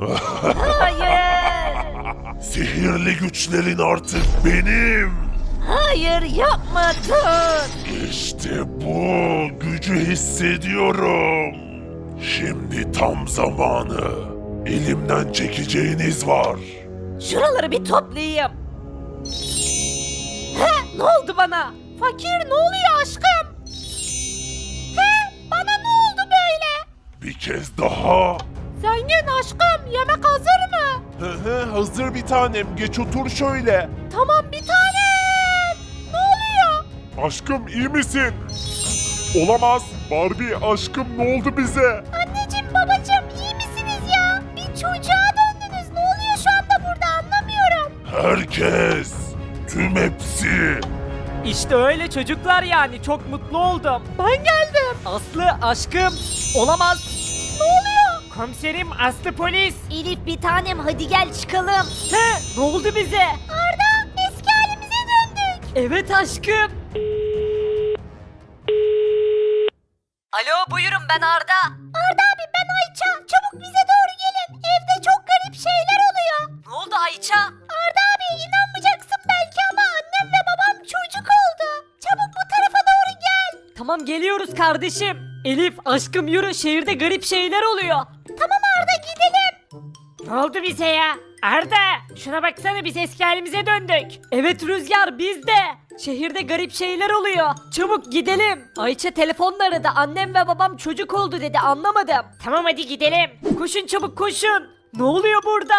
Hayır. Sihirli güçlerin artık benim. Hayır yapma dur. İşte bu gücü hissediyorum. Şimdi tam zamanı. Elimden çekeceğiniz var. Şuraları bir toplayayım. He ne oldu bana? Fakir ne oluyor aşkım? He bana ne oldu böyle? Bir kez daha. Zengin aşkım yemek hazır mı? Hı hı, hazır bir tanem. Geç otur şöyle. Tamam bir tanem. Ne oluyor? Aşkım iyi misin? Olamaz. Barbie aşkım ne oldu bize? Anneciğim babacığım iyi misiniz ya? Bir çocuğa döndünüz. Ne oluyor şu anda burada anlamıyorum. Herkes. Tüm hepsi. İşte öyle çocuklar yani çok mutlu oldum. Ben geldim. Aslı aşkım olamaz. Komiserim Aslı polis. Elif bir tanem hadi gel çıkalım. He ne oldu bize? Arda eski halimize döndük. Evet aşkım. Alo buyurun ben Arda. Arda abi ben Ayça. Çabuk bize doğru gelin. Evde çok garip şeyler oluyor. Ne oldu Ayça? Arda abi inanmayacaksın belki ama annem ve babam çocuk oldu. Çabuk bu tarafa doğru gel. Tamam geliyoruz kardeşim. Elif aşkım yürü şehirde garip şeyler oluyor. Tamam Arda gidelim. Ne oldu bize ya? Arda şuna baksana biz eski halimize döndük. Evet Rüzgar biz de. Şehirde garip şeyler oluyor. Çabuk gidelim. Ayça telefonla aradı. Annem ve babam çocuk oldu dedi anlamadım. Tamam hadi gidelim. Koşun çabuk koşun. Ne oluyor burada?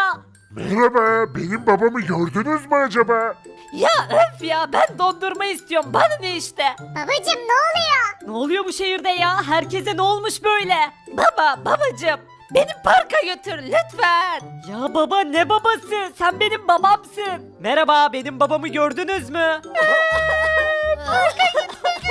Merhaba. Benim babamı gördünüz mü acaba? Ya öf ya ben dondurma istiyorum. Bana ne işte? Babacım ne oluyor? Ne oluyor bu şehirde ya? Herkese ne olmuş böyle? Baba babacım beni parka götür lütfen. Ya baba ne babası? Sen benim babamsın. Merhaba benim babamı gördünüz mü? parka gitmek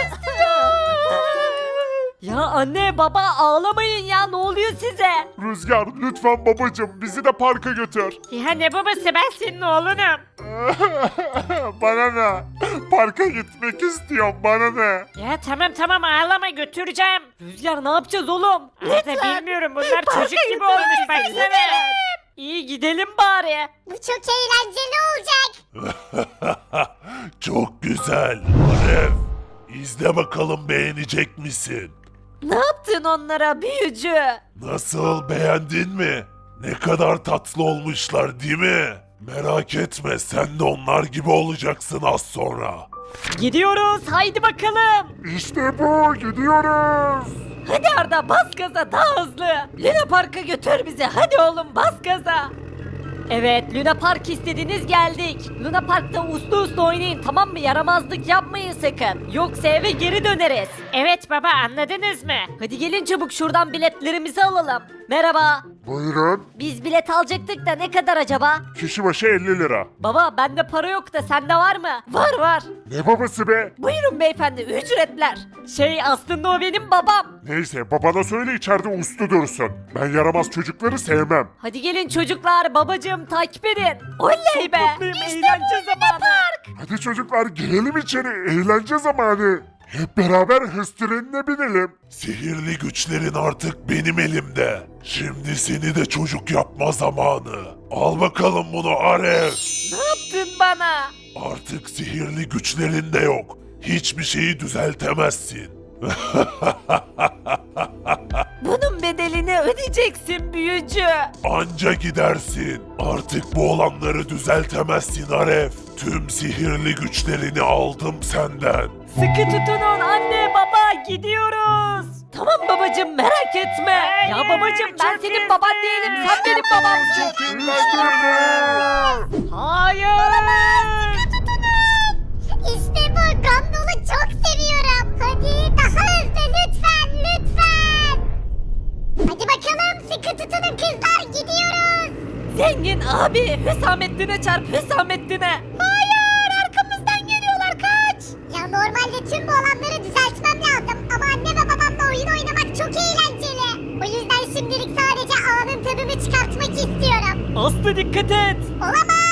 Ya anne baba ağlamayın ya ne oluyor size? Rüzgar lütfen babacım bizi de parka götür. Ya ne babası ben senin oğlunum. bana ne? Parka gitmek istiyorum bana ne? Ya tamam tamam ağlama götüreceğim. Rüzgar ne yapacağız oğlum? Arda bilmiyorum bunlar çocuk gibi olmuş baksana. İyi gidelim bari. Bu çok eğlenceli olacak. Çok güzel. Aref, izle bakalım beğenecek misin? Ne yaptın onlara büyücü? Nasıl beğendin mi? Ne kadar tatlı olmuşlar değil mi? Merak etme sen de onlar gibi olacaksın az sonra. Gidiyoruz haydi bakalım. İşte bu gidiyoruz. Hadi Arda bas gaza daha hızlı. Luna Park'a götür bizi hadi oğlum bas gaza. Evet Luna Park istediniz geldik. Luna Park'ta uslu uslu oynayın tamam mı? Yaramazlık yapmayın sakın. Yoksa eve geri döneriz. Evet baba anladınız mı? Hadi gelin çabuk şuradan biletlerimizi alalım. Merhaba. Buyurun. Biz bilet alacaktık da ne kadar acaba? Kişi başı 50 lira. Baba bende para yok da sende var mı? Var var. Ne babası be? Buyurun beyefendi ücretler. Şey aslında o benim babam. Neyse babana söyle içeride uslu dursun. Ben yaramaz çocukları sevmem. Hadi gelin çocuklar babacığım takip edin. Oley be. işte eğlence zamanı. Hadi çocuklar girelim içeri. Eğlence zamanı. Hep beraber hız trenine binelim. Sihirli güçlerin artık benim elimde. Şimdi seni de çocuk yapma zamanı. Al bakalım bunu Aref. Ne yaptın bana? Artık sihirli güçlerin de yok. Hiçbir şeyi düzeltemezsin. Bunun bedelini ödeyeceksin büyücü. Anca gidersin. Artık bu olanları düzeltemezsin Aref. Tüm sihirli güçlerini aldım senden. Sıkı tutunun anne baba gidiyoruz. Tamam babacım merak etme. Ya babacım ben senin baban değilim sen benim babamsın. Hayır. İşte bu gondolu çok seviyorum. Hadi daha hızlı lütfen lütfen. Hadi bakalım sıkı tutunun kızlar gidiyoruz. Zengin abi Hüsamettin'e çarp Hüsamettin'e. Hayır istiyorum. Aslı dikkat et. Olamaz.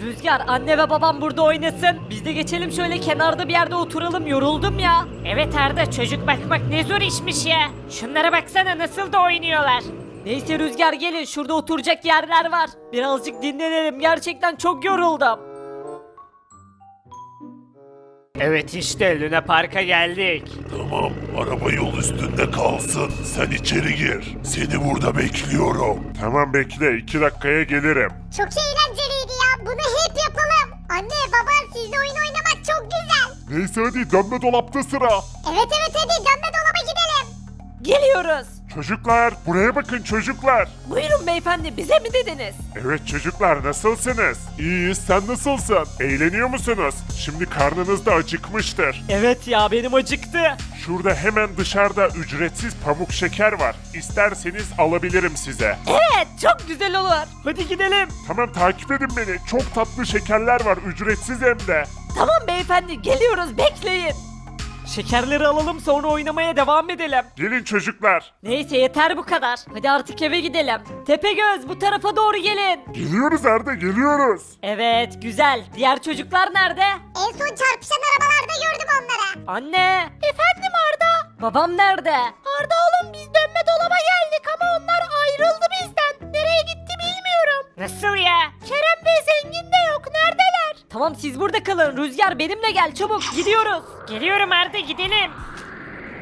Rüzgar anne ve babam burada oynasın. Biz de geçelim şöyle kenarda bir yerde oturalım yoruldum ya. Evet Arda çocuk bakmak ne zor işmiş ya. Şunlara baksana nasıl da oynuyorlar. Neyse Rüzgar gelin şurada oturacak yerler var. Birazcık dinlenelim gerçekten çok yoruldum. Evet işte Luna Park'a geldik. Tamam, araba yol üstünde kalsın. Sen içeri gir. Seni burada bekliyorum. Tamam bekle, iki dakikaya gelirim. Çok eğlenceliydi ya. Bunu hep yapalım. Anne baba sizle oyun oynamak çok güzel. Neyse hadi dönme dolapta sıra. Evet evet hadi dönme dolaba gidelim. Geliyoruz. Çocuklar, buraya bakın çocuklar. Buyurun beyefendi bize mi dediniz? Evet çocuklar nasılsınız? İyiyiz sen nasılsın? Eğleniyor musunuz? Şimdi karnınız da acıkmıştır. Evet ya benim acıktı. Şurada hemen dışarıda ücretsiz pamuk şeker var. İsterseniz alabilirim size. Evet çok güzel olur. Hadi gidelim. Tamam takip edin beni. Çok tatlı şekerler var ücretsiz hem de. Tamam beyefendi geliyoruz bekleyin. Şekerleri alalım sonra oynamaya devam edelim. Gelin çocuklar. Neyse yeter bu kadar. Hadi artık eve gidelim. Tepegöz bu tarafa doğru gelin. Geliyoruz Arda geliyoruz. Evet güzel. Diğer çocuklar nerede? En son çarpışan arabalarda gördüm onları. Anne. Efendim Arda. Babam nerede? Arda oğlum biz dönme dolaba geldik ama onlar ayrıldı bizden. Nereye gitti bilmiyorum. Nasıl ya? Kerem ve Zengin de yok. Neredeler? Tamam siz burada kalın. Rüzgar benimle gel çabuk gidiyoruz. Geliyorum Arda gidelim.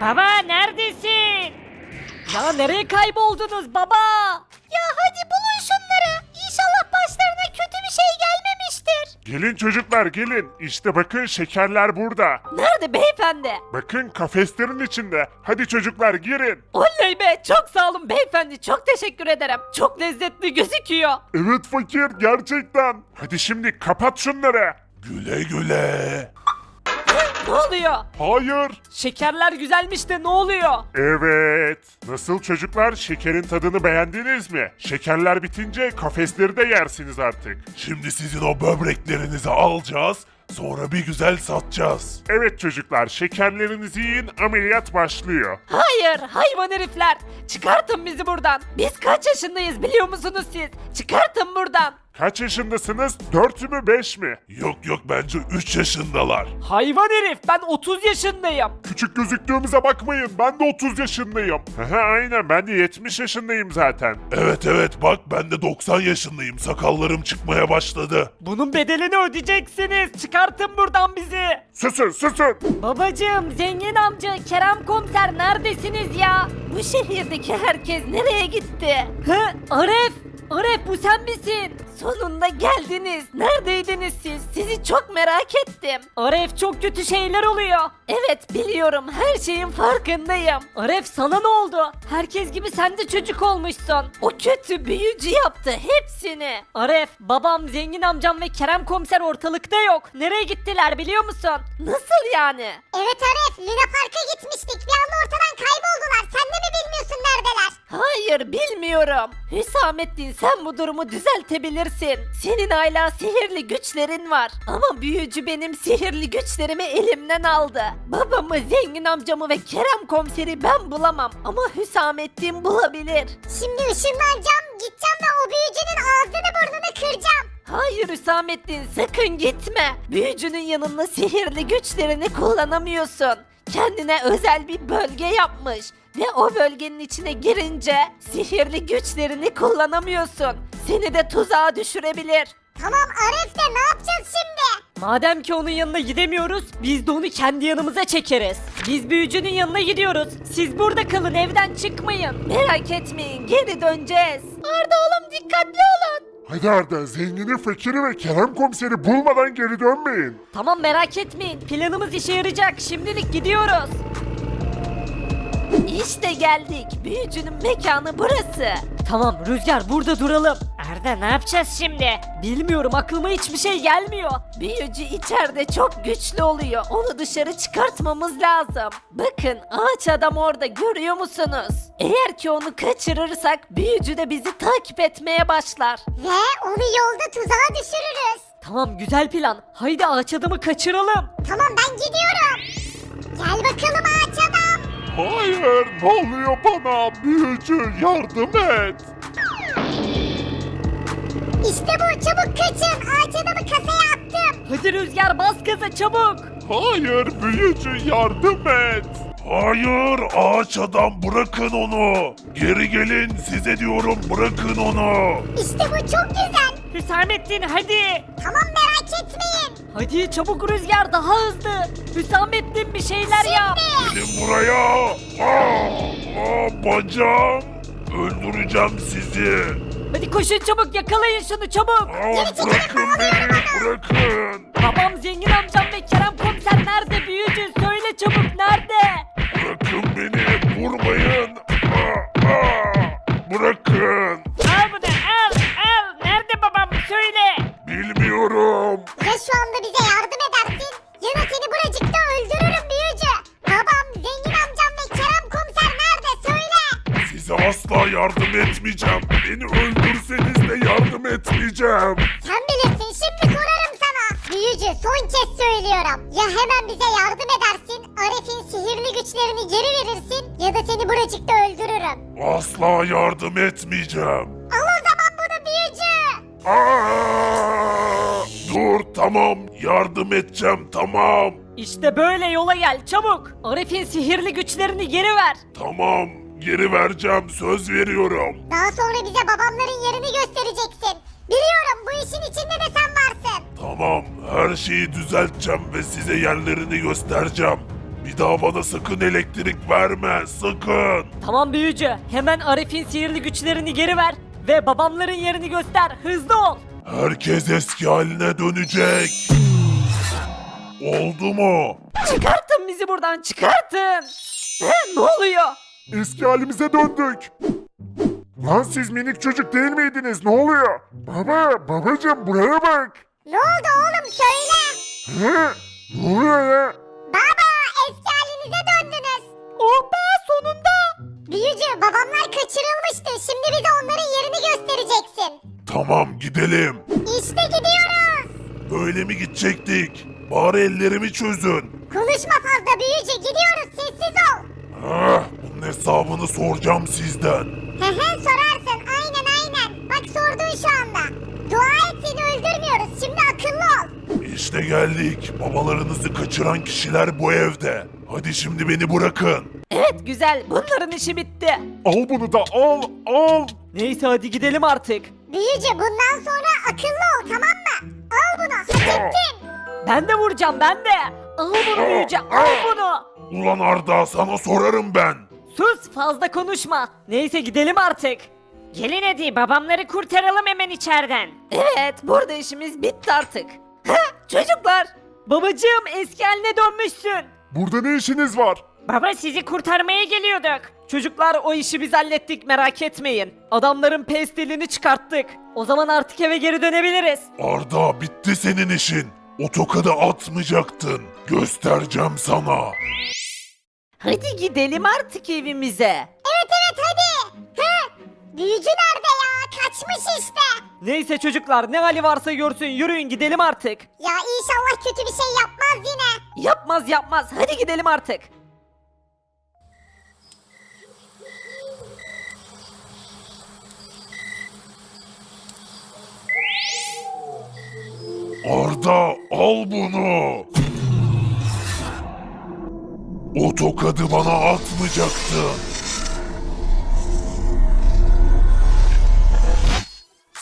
Baba neredesin? Ya nereye kayboldunuz baba? Ya hadi bulun şunları. İnşallah başlarına kötü bir şey gelmemiştir. Gelin çocuklar gelin. İşte bakın şekerler burada. Nerede beyefendi? Bakın kafeslerin içinde. Hadi çocuklar girin. Oley be çok sağ olun beyefendi çok teşekkür ederim. Çok lezzetli gözüküyor. Evet fakir gerçekten. Hadi şimdi kapat şunları. Güle güle. Ne oluyor? Hayır. Şekerler güzelmiş de ne oluyor? Evet. Nasıl çocuklar şekerin tadını beğendiniz mi? Şekerler bitince kafesleri de yersiniz artık. Şimdi sizin o böbreklerinizi alacağız. Sonra bir güzel satacağız. Evet çocuklar şekerlerinizi yiyin ameliyat başlıyor. Hayır hayvan herifler. Çıkartın bizi buradan. Biz kaç yaşındayız biliyor musunuz siz? Çıkartın buradan. Kaç yaşındasınız? 4 mü 5 mi? Yok yok bence 3 yaşındalar. Hayvan herif ben 30 yaşındayım. Küçük gözüktüğümüze bakmayın. Ben de 30 yaşındayım. Aha, aynen ben de 70 yaşındayım zaten. Evet evet bak ben de 90 yaşındayım. Sakallarım çıkmaya başladı. Bunun bedelini ödeyeceksiniz. Çıkartın buradan bizi. Susun susun. Babacığım, zengin amca, Kerem komiser neredesiniz ya? Bu şehirdeki herkes nereye gitti? Hı? Aref! Aref bu sen misin? Sonunda geldiniz. Neredeydiniz siz? Sizi çok merak ettim. Aref çok kötü şeyler oluyor. Evet biliyorum her şeyin farkındayım. Aref sana ne oldu? Herkes gibi sen de çocuk olmuşsun. O kötü büyücü yaptı hepsini. Aref babam zengin amcam ve Kerem komiser ortalıkta yok. Nereye gittiler biliyor musun? Nasıl yani? Evet Aref Luna Park'a gitmiştik. Bir anda ortadan kayboldular. Sen de mi? Hayır bilmiyorum. Hüsamettin sen bu durumu düzeltebilirsin. Senin hala sihirli güçlerin var. Ama büyücü benim sihirli güçlerimi elimden aldı. Babamı, zengin amcamı ve Kerem komiseri ben bulamam. Ama Hüsamettin bulabilir. Şimdi ışınlanacağım. Gideceğim ve o büyücünün ağzını burnunu kıracağım. Hayır Hüsamettin sakın gitme. Büyücünün yanında sihirli güçlerini kullanamıyorsun. Kendine özel bir bölge yapmış. Ve o bölgenin içine girince sihirli güçlerini kullanamıyorsun. Seni de tuzağa düşürebilir. Tamam Aref de ne yapacağız şimdi? Madem ki onun yanına gidemiyoruz, biz de onu kendi yanımıza çekeriz. Biz büyücünün yanına gidiyoruz. Siz burada kalın, evden çıkmayın. Merak etmeyin, geri döneceğiz. Arda oğlum dikkatli olun. Hadi Arda zengini, fakiri ve Kerem komiseri bulmadan geri dönmeyin. Tamam merak etmeyin, planımız işe yarayacak. Şimdilik gidiyoruz. İşte geldik. Büyücünün mekanı burası. Tamam Rüzgar burada duralım. Arda ne yapacağız şimdi? Bilmiyorum aklıma hiçbir şey gelmiyor. Büyücü içeride çok güçlü oluyor. Onu dışarı çıkartmamız lazım. Bakın ağaç adam orada görüyor musunuz? Eğer ki onu kaçırırsak büyücü de bizi takip etmeye başlar. Ve onu yolda tuzağa düşürürüz. Tamam güzel plan. Haydi ağaç adamı kaçıralım. Tamam ben gidiyorum. Gel bakalım ağaç adam. Hayır ne oluyor bana? Büyücü yardım et. İşte bu çabuk kaçın. Ağaç adamı kasaya attım. Hadi Rüzgar bas gaza çabuk. Hayır büyücü yardım et. Hayır ağaç adam bırakın onu. Geri gelin size diyorum bırakın onu. İşte bu çok güzel. Hüsamettin hadi. Tamam merak etmeyin. Hadi çabuk Rüzgar daha hızlı. Hüsamettin bir şeyler yap. Gelin buraya. Aa, aa, bacağım. Öldüreceğim sizi. Hadi koşun çabuk yakalayın şunu çabuk. Aa, bırakın beni bırakın. Etmeyeceğim. Al o zaman bunu büyücü. Aa, dur tamam yardım edeceğim tamam. İşte böyle yola gel çabuk. Arif'in sihirli güçlerini geri ver. Tamam geri vereceğim söz veriyorum. Daha sonra bize babamların yerini göstereceksin. Biliyorum bu işin içinde de sen varsın. Tamam her şeyi düzelteceğim ve size yerlerini göstereceğim. Bir daha bana sakın elektrik verme sakın. Tamam büyücü hemen Arif'in sihirli güçlerini geri ver. Ve babamların yerini göster hızlı ol. Herkes eski haline dönecek. Oldu mu? Çıkartın bizi buradan çıkartın. He, ne oluyor? Eski halimize döndük. Lan siz minik çocuk değil miydiniz? Ne oluyor? Baba, babacığım buraya bak. Ne oldu oğlum söyle. He? Ne oluyor ya? Büyücü babamlar kaçırılmıştı. Şimdi bize onların yerini göstereceksin. Tamam gidelim. İşte gidiyoruz. Böyle mi gidecektik? Bari ellerimi çözün. Konuşma fazla büyücü gidiyoruz sessiz ol. Ah, bunun hesabını soracağım sizden. Hehe sorarsın aynen aynen. Bak sordun şu anda. Dua et seni öldürmüyoruz şimdi akıllı ol. İşte geldik. Babalarınızı kaçıran kişiler bu evde. Hadi şimdi beni bırakın. Evet güzel bunların işi bitti. Al bunu da al, al. Neyse hadi gidelim artık. Büyücü bundan sonra akıllı ol tamam mı? Al bunu hak ettin. Ben de vuracağım ben de. Al bunu büyücü al bunu. Ulan Arda sana sorarım ben. Sus fazla konuşma. Neyse gidelim artık. Gelin hadi babamları kurtaralım hemen içeriden. Evet burada işimiz bitti artık. çocuklar. Babacığım eski haline dönmüşsün. Burada ne işiniz var? Baba sizi kurtarmaya geliyorduk. Çocuklar o işi biz hallettik merak etmeyin. Adamların pestilini çıkarttık. O zaman artık eve geri dönebiliriz. Arda bitti senin işin. O tokadı atmayacaktın. Göstereceğim sana. Hadi gidelim artık evimize. Evet evet hadi. Büyücü nerede ya? Kaçmış işte. Neyse çocuklar ne hali varsa görsün yürüyün gidelim artık. Ya inşallah kötü bir şey yapmaz yine. Yapmaz yapmaz hadi gidelim artık. Arda al bunu. O tokadı bana atmayacaktın.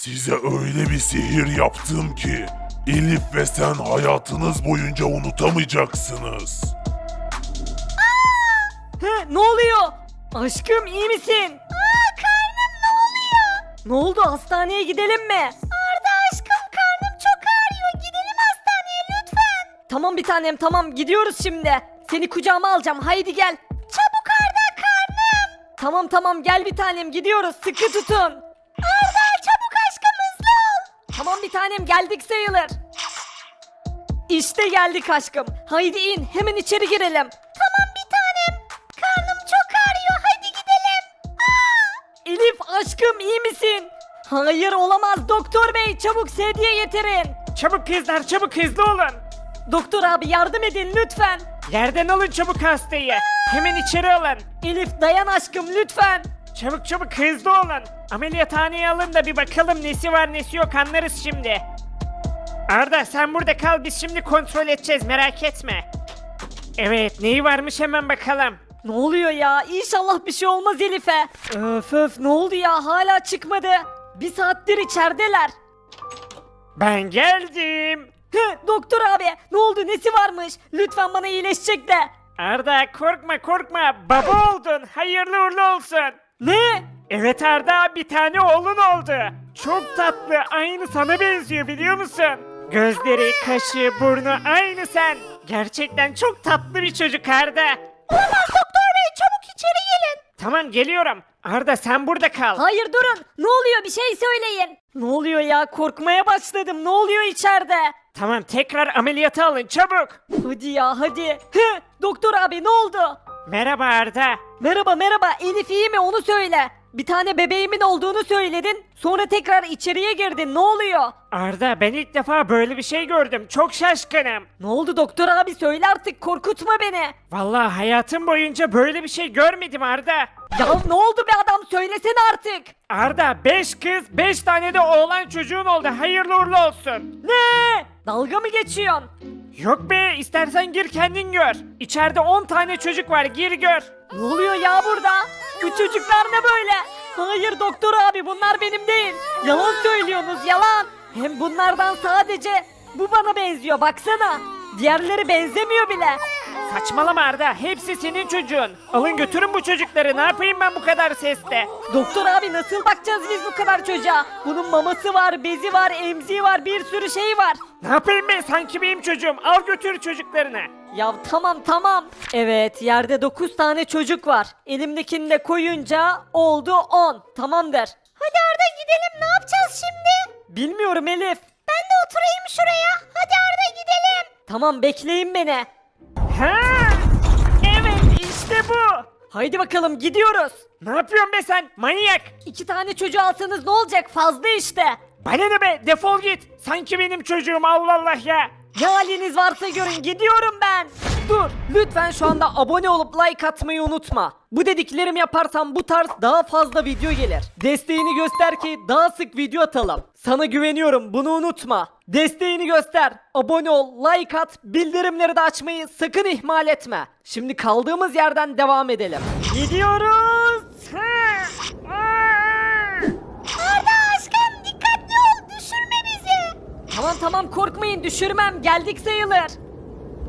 Size öyle bir sihir yaptım ki Elif ve sen hayatınız boyunca unutamayacaksınız. He, ne oluyor? Aşkım iyi misin? Aa karnım ne oluyor? Ne oldu hastaneye gidelim mi? Arda aşkım karnım çok ağrıyor. Gidelim hastaneye lütfen. Tamam bir tanem tamam gidiyoruz şimdi. Seni kucağıma alacağım haydi gel. Çabuk Arda karnım. Tamam tamam gel bir tanem gidiyoruz sıkı tutun. Tanem geldik sayılır. İşte geldik aşkım. Haydi in hemen içeri girelim. Tamam bir tanem. Karnım çok ağrıyor. Hadi gidelim. Elif aşkım iyi misin? Hayır olamaz doktor bey çabuk sedye getirin. Çabuk kızlar çabuk hızlı olun. Doktor abi yardım edin lütfen. Yerden alın çabuk hastayı. Hemen içeri alın. Elif dayan aşkım lütfen. Çabuk çabuk hızlı olun. Ameliyathaneye alın da bir bakalım nesi var nesi yok anlarız şimdi. Arda sen burada kal biz şimdi kontrol edeceğiz merak etme. Evet neyi varmış hemen bakalım. Ne oluyor ya? İnşallah bir şey olmaz Elif'e. Öf öf ne oldu ya? Hala çıkmadı. Bir saattir içerideler. Ben geldim. Hı, doktor abi ne oldu nesi varmış? Lütfen bana iyileşecek de. Arda korkma korkma baba oldun hayırlı uğurlu olsun. Ne? Evet Arda bir tane oğlun oldu. Çok tatlı aynı sana benziyor biliyor musun? Gözleri, kaşı, burnu aynı sen. Gerçekten çok tatlı bir çocuk Arda. Olamaz doktor bey çabuk içeri gelin. Tamam geliyorum. Arda sen burada kal. Hayır durun. Ne oluyor bir şey söyleyin. Ne oluyor ya? Korkmaya başladım. Ne oluyor içeride? Tamam tekrar ameliyata alın çabuk. Hadi ya hadi. Hı, doktor abi ne oldu? Merhaba Arda. Merhaba merhaba Elif iyi mi onu söyle. Bir tane bebeğimin olduğunu söyledin. Sonra tekrar içeriye girdin. Ne oluyor? Arda ben ilk defa böyle bir şey gördüm. Çok şaşkınım. Ne oldu doktor abi söyle artık korkutma beni. Vallahi hayatım boyunca böyle bir şey görmedim Arda. Ya ne oldu be adam söylesene artık. Arda 5 kız 5 tane de oğlan çocuğun oldu. Hayırlı uğurlu olsun. Ne? Dalga mı geçiyorsun? Yok be istersen gir kendin gör. İçeride 10 tane çocuk var gir gör. Ne oluyor ya burada? Bu çocuklar ne böyle? Hayır doktor abi bunlar benim değil. Yalan söylüyorsunuz yalan. Hem bunlardan sadece bu bana benziyor baksana. Diğerleri benzemiyor bile. Saçmalama Arda hepsi senin çocuğun. Alın götürün bu çocukları ne yapayım ben bu kadar seste. Doktor abi nasıl bakacağız biz bu kadar çocuğa? Bunun maması var, bezi var, emziği var, bir sürü şey var. Ne yapayım ben sanki benim çocuğum al götür çocuklarını. Ya tamam tamam. Evet yerde 9 tane çocuk var. Elimdekini de koyunca oldu 10. Tamamdır. Hadi Arda gidelim ne yapacağız şimdi? Bilmiyorum Elif. Ben de oturayım şuraya. Hadi Arda gidelim. Tamam bekleyin beni. Ha! Evet işte bu. Haydi bakalım gidiyoruz. Ne yapıyorsun be sen manyak? İki tane çocuğu alsanız ne olacak fazla işte. Bana ne be defol git. Sanki benim çocuğum Allah Allah ya. Ne haliniz varsa görün gidiyorum ben. Dur lütfen şu anda abone olup like atmayı unutma. Bu dediklerimi yaparsan bu tarz daha fazla video gelir. Desteğini göster ki daha sık video atalım. Sana güveniyorum bunu unutma. Desteğini göster. Abone ol, like at, bildirimleri de açmayı sakın ihmal etme. Şimdi kaldığımız yerden devam edelim. Gidiyoruz. Arda aşkım dikkatli ol düşürme bizi. Tamam tamam korkmayın düşürmem geldik sayılır.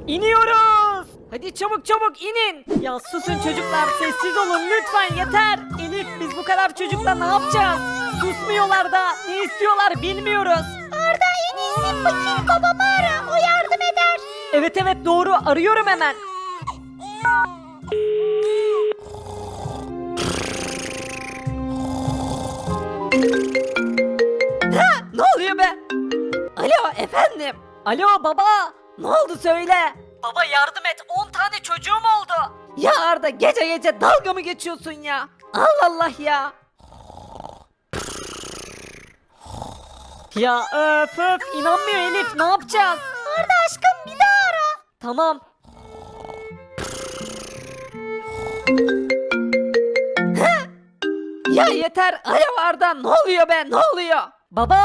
İniyoruz. Hadi çabuk çabuk inin. Ya susun çocuklar sessiz olun lütfen yeter. Elif biz bu kadar çocukla ne yapacağız? Susmuyorlar da ne istiyorlar bilmiyoruz. Arda en iyisi fakir babamı ara o yardım eder. Evet evet doğru arıyorum hemen. Ha, ne oluyor be? Alo efendim. Alo baba. Ne oldu söyle. Baba yardım et 10 tane çocuğum oldu. Ya Arda gece gece dalga mı geçiyorsun ya? Allah Allah ya. Ya öf öf inanmıyor Elif ne yapacağız? Arda aşkım bir daha ara. Tamam. Ya yeter. Alo Arda ne oluyor be ne oluyor? Baba.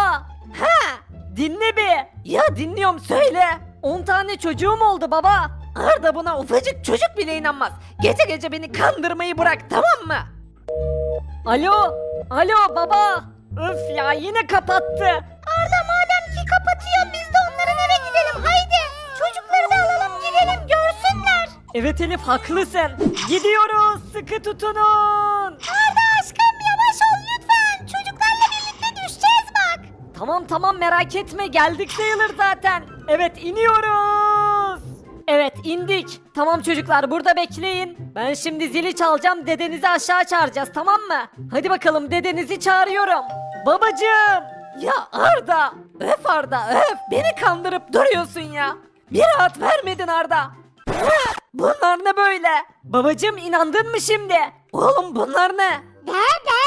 Ha? Dinle bir. Ya dinliyorum söyle. 10 tane çocuğum oldu baba. Arda buna ufacık çocuk bile inanmaz. Gece gece beni kandırmayı bırak tamam mı? Alo. Alo baba. Öf ya yine kapattı. Arda madem ki kapatıyor biz de onların eve gidelim haydi. Çocukları da alalım gidelim görsünler. Evet Elif haklısın. Gidiyoruz sıkı tutunun. Arda aşkım yavaş ol lütfen. Çocuklarla birlikte düşeceğiz bak. Tamam tamam merak etme geldik sayılır zaten. Evet iniyoruz. Evet indik. Tamam çocuklar burada bekleyin. Ben şimdi zili çalacağım dedenizi aşağı çağıracağız tamam mı? Hadi bakalım dedenizi çağırıyorum. Babacığım. Ya Arda. Öf Arda öf. Beni kandırıp duruyorsun ya. Bir rahat vermedin Arda. Bunlar ne böyle? Babacığım inandın mı şimdi? Oğlum bunlar ne? Dede.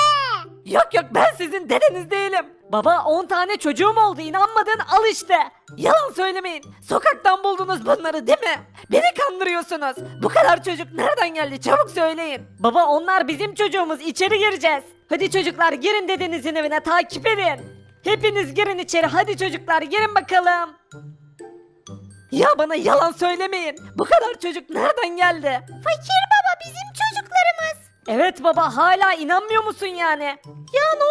Yok yok ben sizin dedeniz değilim. Baba 10 tane çocuğum oldu inanmadın al işte. Yalan söylemeyin. Sokaktan buldunuz bunları değil mi? Beni kandırıyorsunuz. Bu kadar çocuk nereden geldi çabuk söyleyin. Baba onlar bizim çocuğumuz içeri gireceğiz. Hadi çocuklar girin dedenizin evine takip edin. Hepiniz girin içeri hadi çocuklar girin bakalım. Ya bana yalan söylemeyin. Bu kadar çocuk nereden geldi? Fakir baba bizim Evet baba hala inanmıyor musun yani? Ya ne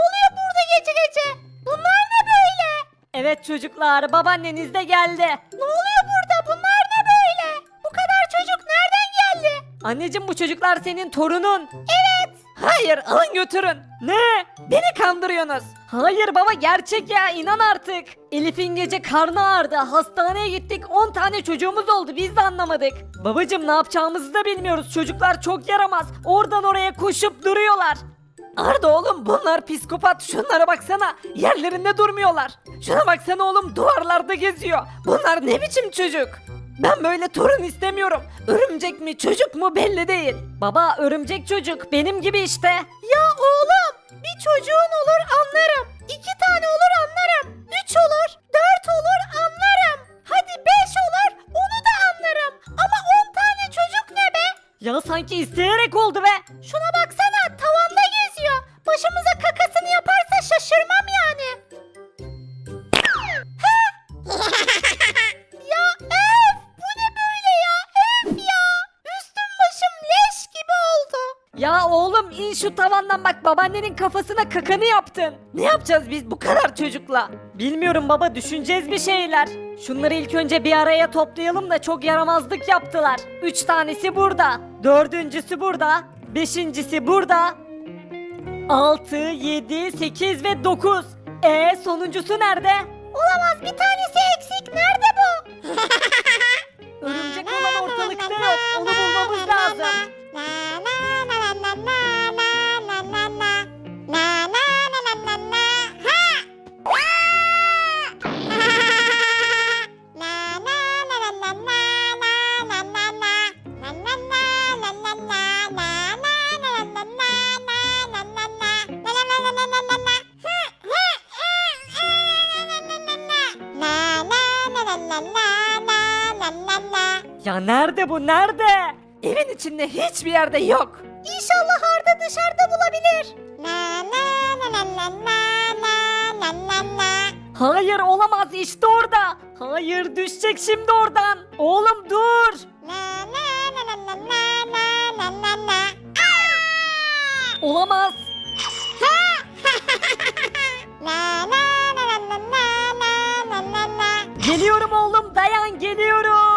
Evet çocuklar babaanneniz de geldi. Ne oluyor burada? Bunlar ne böyle? Bu kadar çocuk nereden geldi? Anneciğim bu çocuklar senin torunun. Evet. Hayır alın götürün. Ne? Beni kandırıyorsunuz. Hayır baba gerçek ya inan artık. Elif'in gece karnı ağrıdı. Hastaneye gittik 10 tane çocuğumuz oldu biz de anlamadık. Babacım ne yapacağımızı da bilmiyoruz. Çocuklar çok yaramaz. Oradan oraya koşup duruyorlar. Arda oğlum bunlar psikopat. Şunlara baksana. Yerlerinde durmuyorlar. Şuna baksana oğlum duvarlarda geziyor. Bunlar ne biçim çocuk? Ben böyle torun istemiyorum. Örümcek mi çocuk mu belli değil. Baba örümcek çocuk benim gibi işte. Ya oğlum bir çocuğun olur anlarım. İki tane olur anlarım. Üç olur, dört olur anlarım. Hadi beş olur onu da anlarım. Ama on tane çocuk ne be? Ya sanki isteyerek oldu be. Şuna baksana şu tavandan bak babaannenin kafasına kakanı yaptın. Ne yapacağız biz bu kadar çocukla? Bilmiyorum baba düşüneceğiz bir şeyler. Şunları ilk önce bir araya toplayalım da çok yaramazlık yaptılar. Üç tanesi burada. Dördüncüsü burada. Beşincisi burada. Altı, yedi, sekiz ve dokuz. E sonuncusu nerede? Olamaz bir tanesi eksik nerede bu? Örümcek olan ortalıkta yok. Onu bulmamız lazım. Ya nerede bu nerede? Evin içinde hiçbir yerde yok. İnşallah Arda dışarıda bulabilir. Hayır olamaz işte orada. Hayır düşecek şimdi oradan. Oğlum dur. Olamaz. Geliyorum oğlum dayan geliyorum.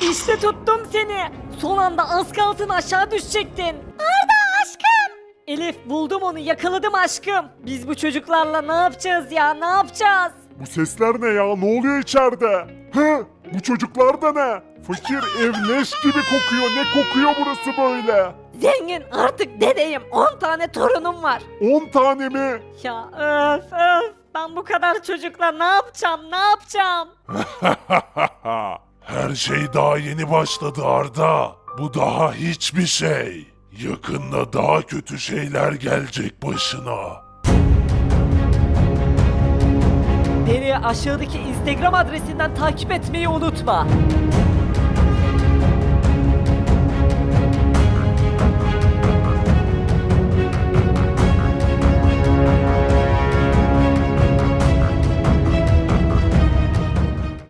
İşte tuttum seni. Son anda az kalsın aşağı düşecektin. Arda aşkım. Elif buldum onu yakaladım aşkım. Biz bu çocuklarla ne yapacağız ya ne yapacağız? Bu sesler ne ya? Ne oluyor içeride? Hı? Bu çocuklar da ne? Fakir ev leş gibi kokuyor. Ne kokuyor burası böyle? Zengin artık dedeyim 10 tane torunum var. 10 tane mi? Ya öf öf ben bu kadar çocukla ne yapacağım ne yapacağım? Her şey daha yeni başladı Arda. Bu daha hiçbir şey. Yakında daha kötü şeyler gelecek başına. Beni aşağıdaki Instagram adresinden takip etmeyi unutma.